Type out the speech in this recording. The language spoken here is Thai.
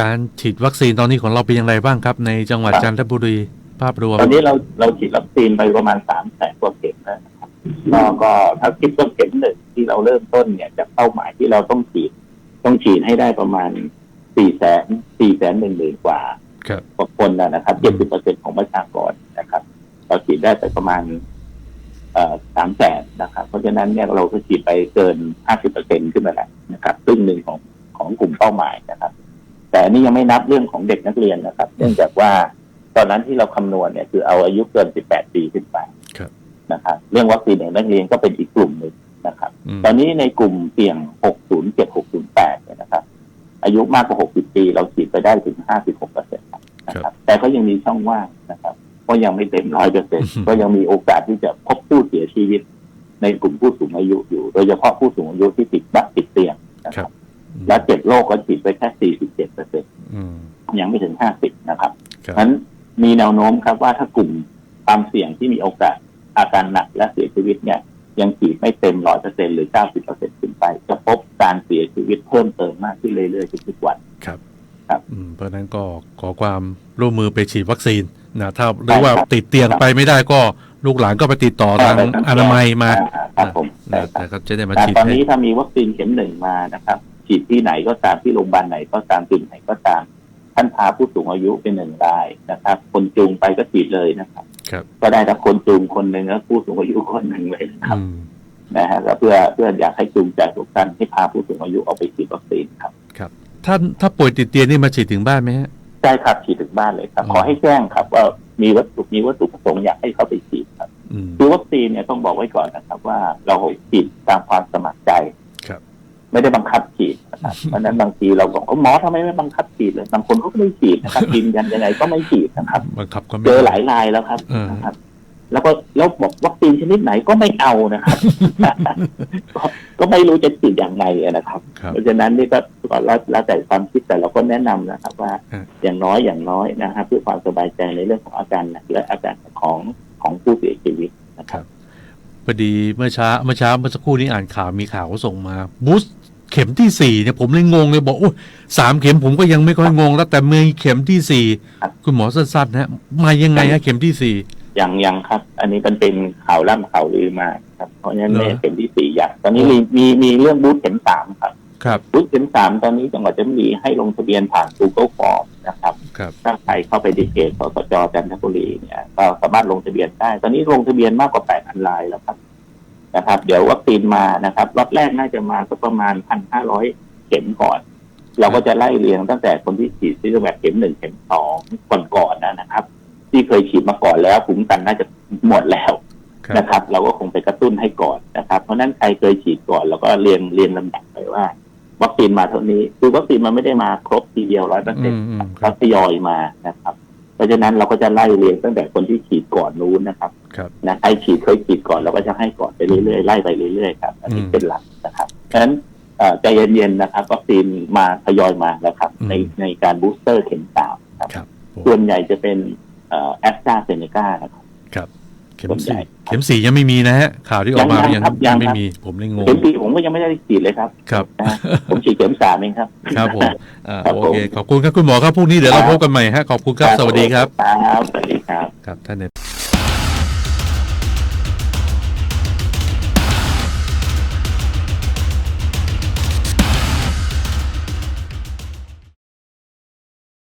การฉีดวัคซีนตอนนี้ของเราเป็นอย่างไรบ้างครับ ในจังหวัดครับจันทบุรีภาพรวม ตอนนี้เราเราฉีดวัคซีนไปประมาณสามแสนกว่าเข็มแล้วนะครับก็ก็ถ้าคิดว่าเข็มหนึ่งที่เราเริ่มต้นเนี่ยจากเป้าหมายที่เราต้องฉีด ต้องฉีดให้ได้ประมาณสี่แสนสี่แสนหนึ่งหมื่นกว่าครับกว่าคนนะนะครับเจ็ดสิบเปอร์เซ็นของประชากรนะครับ เราฉีดได้ไปประมาณเอ่อสามแสนนะครับ เพราะฉะนั้นเนี่ยเราก็ฉีดไปเกินห้าสิบเปอร์เซ็นขึ้นมาแล้วนะครับครึ่งหนึ่งของของกลุ่มเป้าหมายนะครับแต่ อันนี้ยังไม่นับเรื่องของเด็กนักเรียนนะครับ เนื่องจากว่าตอนนั้นที่เราคำนวณเนี่ยคือเอาอายุเกิน 18 ปีขึ้นไปครับนะครับเรื่องวัคซีนเด็กนักเรียนก็เป็นอีกกลุ่มหนึ่งนะครับอืมตอนนี้ในกลุ่มเสี่ยง 607 608 เนี่ยนะครับ อายุมากกว่า 60 ปี เราฉีดไปได้ถึง 56เปอร์เซ็นต์นะครับ แต่ก็ยังมีช่องว่างนะครับ ก็ยังไม่เต็มร้อยเปอร์เซ็นต์ก็ยังมีโอกาสที่จะพบผู้เสียชีวิต ในกลุ่มผู้สูงอายุอยู่ โดยเฉพาะผู้สูงอายุที่ติดบัตรติดเตียงนะคครัรับบ และเจ็ดโรคก็ฉีดไปแค่47เปอร์เซ็นต์อืมยังไม่ถึง50นะครับครับนั้นมีแนวโน้มครับว่าถ้ากลุ่มความเสี่ยงที่มีโอกาสอาการหนักและเสียชีวิตเนี่ยยังฉีดไม่เต็มร้อยเปอร์เซ็นหรือเก้าสิบเปอร์เซ็นขึ้นไป จะพบการเสียชีวิตเพิ่มเติมมากขึ้นเรื่อยๆทุกๆวันครับครับอืมเพราะฉะนั้นก็ขอความร่วมมือไปฉีดวัคซีนนะถ้าหรือว่าติดเตียงครับไปไม่ได้ก็ลูกหลานก็ไปติดต่อทางไปทางอนามัยมาอ่ครับผมใช่นะครับนะครับจะได้มาแต่ฉีดตอนให้นี้ถ้ามีวัคซีนเข็มหนึ่งมานะครับ ฉีดที่ไหนก็ตามที่โรงพยาบาลไหนก็ตามจุดไหนก็ตาม ท่านพาผู้สูงอายุเป็นหนึ่งรายนะครับ คนจูงไปก็ฉีดเลยนะครับครับก็ได้ทั้งคนจูงคนหนึ่งและผู้สูงอายุคนหนึ่งเลยนะครับอืมนะฮะก็เพื่อเพื่ออยากให้จูงใจทุกท่านให้พาผู้สูงอายุออกไปฉีดวัคซีนครับ ครับถ้าถ้าป่วยติดเตียงนี่มาฉีดถึงบ้านไหมฮะใช่ครับฉีดถึงบ้านเลยครับอืมขอให้แจ้งครับ ว่ามีวัตถุมีวัตถุประสงค์อยากให้เขาไปฉีดครับอืมคือวัคซีนเนี่ยต้องบอกไว้ก่อนนะครับ ว่าเราฉีดตามความสมัครใจครับ ไม่ได้บังคับฉีดนะครับเพราะฉะนั้นบางทีเราบอกว่าหมอทำไมไม่บังคับฉีดเลยบางคนเขาก็ไม่ฉีดนะครับกินยันยังไงก็ไม่ฉีดนะครับบังคับก็ไม่เจอหลายรายแล้วครับเออนะครับ แล้วก็แล้วบอกวัคซีนชนิดไหนก็ไม่เอานะครับก็ก็ไม่รู้จะฉีดอย่างไรอะนะครับครับ เพราะฉะนั้นนี่ก็ก็แล้วแล้วแต่ความคิดแต่เราก็แนะนำนะครับ ว่าฮะอย่างน้อยอย่างน้อยนะครับเพื่อความสบายใจในเรื่องของอาการหนักและอาการของของผู้เสียชีวิตนะครับพอดีเมื่อเช้าเมื่อเช้าเมื่อสักครู่นี้อ่านข่าวมีข่าวเขาส่งมาบูสต์เข็มที่สี่เนี่ยผมเลยงงเลยบอกโอ้ยสามเข็มผมก็ยังไม่ค่อยงง แล้วแต่เมื่อเข็มที่สี่ครับคุณหมอสั้นๆนะฮะมายังไงฮะเข็มที่สี่ยังยังครับ อันนี้มันเป็นข่าวล่ำข่าวลือมาครับ เพราะฉะนั้นเหรอเนี่ยเข็มที่สี่อย่างตอนนี้มีมีมีเรื่องบูธเข็มสามครับครับบูธเข็มสามตอนนี้จังหวัดจันทบุรีให้ลงทะเบียนผ่าน Google Form นะครับครับถ้าใครเข้าไปดีเกตสสจจันทบุรีเนี่ยก็สามารถลงทะเบียนได้ ตอนนี้ลงทะเบียนมากกว่า8,000รายแล้วครับ นะครับ เดี๋ยววัคซีนมานะครับล็อตแรกน่าจะมาสักประมาณ1,500เข็มก่อน เราก็จะไล่เรียงตั้งแต่คนที่ฉีดซีโนแวคเข็มหนึ่งเข็มสองก่อนๆนะนะครับ ที่เคยฉีดมาก่อนแล้วภูมิคุ้มกันน่าจะหมดแล้วครับนะครับ เราก็คงไปกระตุ้นให้ก่อนนะครับ เพราะฉะนั้นใครเคยฉีดก่อนเราก็เรียงเรียงลำดับไปว่าวัคซีนมาเท่านี้ คือวัคซีนมันไม่ได้มาครบทีเดียวร้อยเปอร์เซ็อืนมต์อืมคเขารับทยอยมานะครับ เพราะฉะนั้นเราก็จะไล่เรียงตั้งแต่คนที่ฉีดก่อนนู้นนะครับ ครับนะใครฉีดเคยฉีดก่อนเราก็จะให้ก่อนไปเรื่อยๆไล่ไปเรื่อยๆครับอันนี้อืมเป็นหลักนะครับเพราะฉะนั้นเอ่อใจเย็นๆนะครับวัคซีนมาทยอยมาแล้วครับอืมในในการบูสเตอร์เข็มสามครับครับผมส่วนใหญ่จะเป็นแอสตราเซเนกานะครับครับเข็มส่วนใหญ่สี่เข็มสี่ยังไม่มีนะฮะข่าวที่ออกมายังยังครับยังไม่ครับมีผมเลยงงเข็มสี่ผมก็ยังไม่ได้ฉีดเลยครับครับนะฮะผมฉีดเข็มสามเองครับ ครับผมอ่าครับโอผมเคขอบคุณครับคุณหมอครับพรุ่งนี้เดี๋ยวเราพบกันใหม่ฮะขอบคุณครับสวัสดีครับครับสวัสดีครับครับท่านเนี่ย